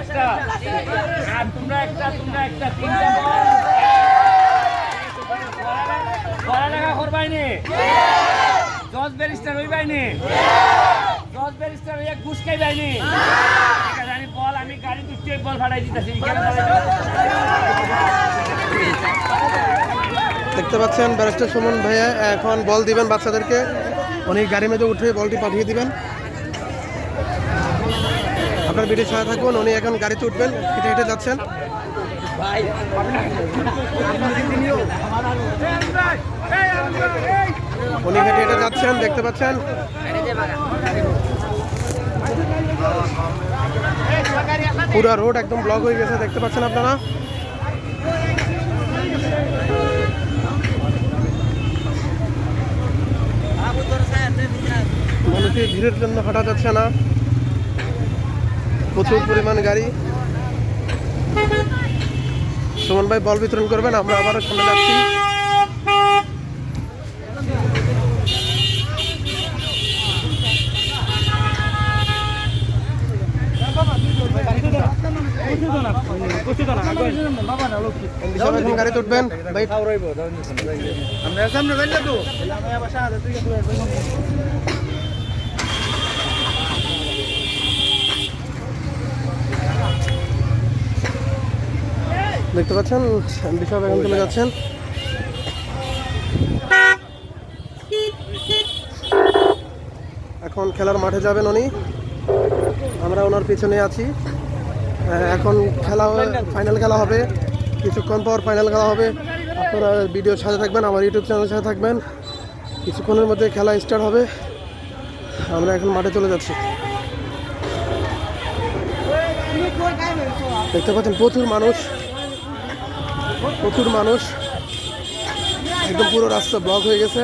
একটা। আর তোমরা একটা তোমরা একটা, তিনটা পড়ালেখা করবাইনি? ব্যারিস্টার ব্যারিস্টার হইয়া ঘুষ আছে বল, আমি গাড়ি দুটি বল ফাটাই দিতেছি দেখতে পাচ্ছেন, ব্যারিস্টার সুমন ভাইয়া, এখন বল দিবেন বাচ্চাদেরকে। উনি গাড়ির মধ্যে উঠে বলটি পাঠিয়ে দিবেন। আপনার ভিডিও সাথে থাকুন উনি এখন গাড়িতে উঠবেন, হেঁটে হেঁটে যাচ্ছেন। উনি হেঁটে হেঁটে যাচ্ছেন, দেখতে পাচ্ছেন। পুরো রোড একদম ব্লক হয়ে গেছে, দেখতে পাচ্ছেন আপনারা? মানুষের ভিড়ের জন্য হাঁটা যাচ্ছে না। প্রচুর পরিমাণ গাড়ি। সুমন ভাই বল বিতরণ করবেন আমরা আবারও গাড়িতে উঠবেন। ভাই দেখতে পাচ্ছেন? বিশাল এখন চলে যাচ্ছেন। এখন খেলার মাঠে যাবেন উনি। আমরা ওনার পিছনে আছি। এখন খেলা ফাইনাল খেলা হবে। কিছুক্ষণ পর ফাইনাল খেলা হবে। আপনারা ভিডিওর সাথে থাকবেন, আমার ইউটিউব চ্যানেলের সাথে থাকবেন। কিছুক্ষণের মধ্যে খেলা স্টার্ট হবে। আমরা এখন মাঠে চলে যাচ্ছি। দেখতে পাচ্ছেন, প্রচুর মানুষ। প্রচুর মানুষ। একদম পুরো রাস্তা ব্লক হয়ে গেছে।